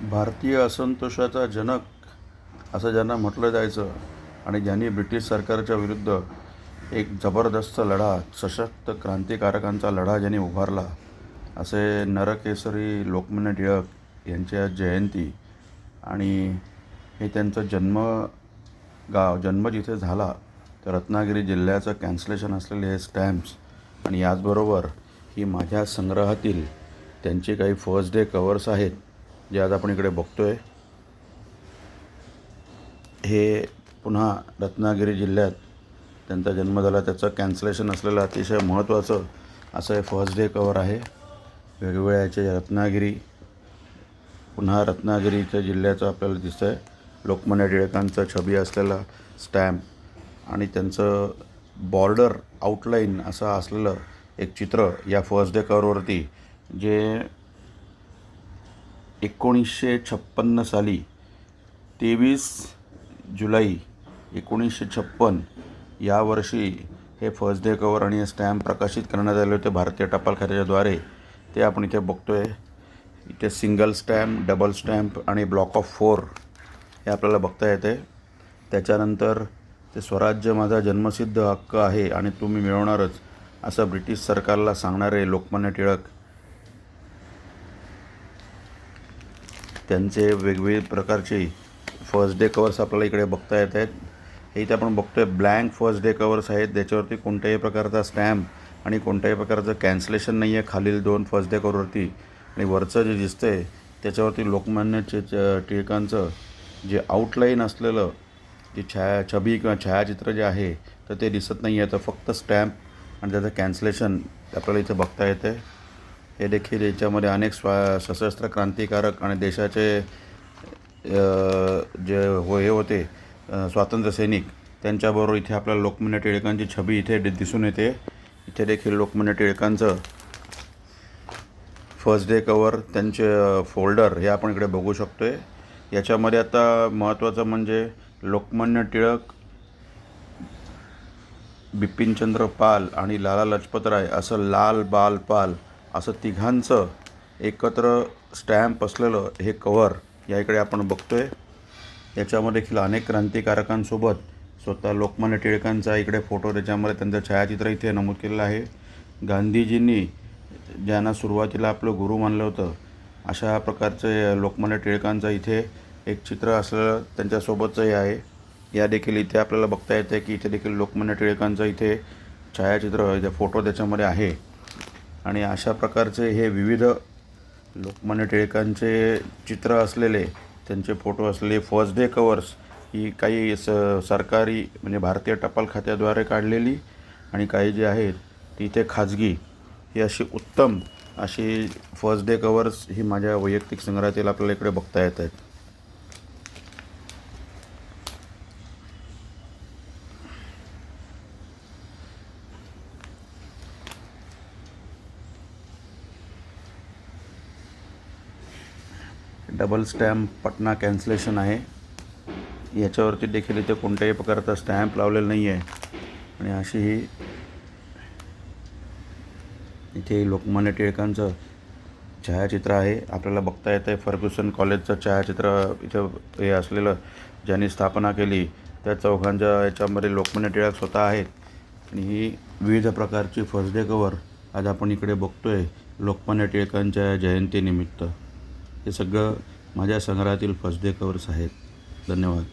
भारतीय असंतोषाचा जनक असं ज्यांना म्हटलं जायचं आणि ज्यांनी ब्रिटिश सरकारच्या विरुद्ध एक जबरदस्त लढा सशक्त क्रांतिकारकांचा लढा ज्यांनी उभारला असे नरकेसरी लोकमान्य टिळक यांच्या जयंती आणि हे त्यांचं जन्म गाव जन्म जिथे झाला तर रत्नागिरी जिल्ह्याचं कॅन्सलेशन असलेले हे स्टॅम्प्स आणि याचबरोबर ही माझ्या संग्रहातील त्यांचे काही फर्स्ट डे कवर्स आहेत जे आज आपण इकडे बघतो आहे हे पुन्हा रत्नागिरी जिल्ह्यात त्यांचा जन्म झाला. त्याचं कॅन्सलेशन असलेलं अतिशय महत्त्वाचं असं हे फर्स्ट डे कवर आहे. वेगवेगळ्या याचे रत्नागिरी पुन्हा रत्नागिरीच्या जिल्ह्याचं आपल्याला दिसतं आहे लोकमान्य टिळकांचं छबी असलेला स्टॅम्प आणि त्यांचं बॉर्डर आउटलाईन असं असलेलं एक चित्र या फर्स्ट डे कवरवरती जे एकोणीसशे छप्पन्न साली तेवीस जुलै एकोणीसशे छप्पन या वर्षी हे फर्स्ट डे कवर आणि स्टॅम्प प्रकाशित करण्यात आले होते भारतीय टपाल खात्याच्याद्वारे. ते आपण इथे बघतो आहे इथे सिंगल स्टॅम्प डबल स्टॅम्प आणि ब्लॉक ऑफ फोर हे आपल्याला बघता येते. त्याच्यानंतर ते स्वराज्य माझा जन्मसिद्ध हक्क आहे आणि तुम्ही मिळवणारच असं ब्रिटिश सरकारला सांगणारे लोकमान्य टिळक त्यांचे वेगवेगळे प्रकारचे फर्स्ट डे कवर्स आपल्याला इकडे बघता येत आहेत. हे इथे आपण बघतो आहे ब्लँक फर्स्ट डे कवर्स आहेत. ज्याच्यावरती कोणत्याही प्रकारचा स्टॅम्प आणि कोणत्याही प्रकारचं कॅन्सलेशन नाही आहे खालील दोन फर्स्ट डे कवरवरती आणि वरचं जे दिसतंय त्याच्यावरती लोकमान्य चि टिळकांचं जे आउटलाईन असलेलं जे छाया छबी किंवा छायाचित्र जे आहे तर ते दिसत नाही आहे तर फक्त स्टॅम्प आणि त्याचं कॅन्सलेशन आपल्याला इथे बघता येतं आहे हे देखील याच्यामध्ये अनेक स्वा सशस्त्र क्रांतिकारक आणि देशाचे जे हो हे होते स्वातंत्र्य सैनिक त्यांच्याबरोबर इथे आपल्याला लोकमान्य टिळकांची छबी इथे दिसून येते. इथे देखील लोकमान्य टिळकांचं फर्स्ट डे कवर त्यांचे फोल्डर हे आपण इकडे बघू शकतो आहे याच्यामध्ये आता महत्त्वाचं म्हणजे लोकमान्य टिळक बिपिनचंद्र पाल आणि लाला लजपत राय असं लाल बाल पाल असं तिघांचं एकत्र स्टॅम्प असलेलं हे कवर या इकडे आपण बघतो आहे याच्यामध्ये देखील अनेक क्रांतिकारकांसोबत स्वतः लोकमान्य टिळकांचा इकडे फोटो त्याच्यामध्ये त्यांचं छायाचित्र इथे नमूद केलेलं आहे. गांधीजींनी ज्यांना सुरुवातीला आपलं गुरु मानलं होतं अशा प्रकारचे लोकमान्य टिळकांचं इथे एक चित्र असलेलं त्यांच्यासोबतचं हे आहे. या देखील इथे आपल्याला बघता येतं की इथे देखील लोकमान्य टिळकांचं इथे छायाचित्र फोटो त्याच्यामध्ये आहे. आणि अशा प्रकारचे हे विविध लोकमान्य टिळकांचे चित्र असलेले त्यांचे फोटो असलेले फर्स्ट डे कवर्स ही काही स सरकारी म्हणजे भारतीय टपाल खात्याद्वारे काढलेली आणि काही जे आहेत ती इथे खाजगी. ही अशी उत्तम अशी फर्स्ट डे कवर्स ही माझ्या वैयक्तिक संग्रहातील आपल्याला इकडे बघता येत आहेत. डबल स्टॅम्प पटना कॅन्सलेशन आहे. याच्यावरती देखील इथे कोणत्याही प्रकारचा स्टॅम्प लावलेला नाही आहे आणि अशी ही इथे लोकमान्य टिळकांचं छायाचित्र आहे. आपल्याला बघता येतं आहे फर्ग्युसन कॉलेजचं छायाचित्र इथं हे असलेलं ज्यांनी स्थापना केली त्या चौघांच्या याच्यामध्ये लोकमान्य टिळक स्वतः आहेत. आणि ही विविध प्रकारची फर्स्ट डे कवर आज आपण इकडे बघतो आहे लोकमान्य टिळकांच्या जयंतीनिमित्त. हे सगळं माझ्या संग्रहातील फर्स्ट डे कवर्स आहेत. धन्यवाद.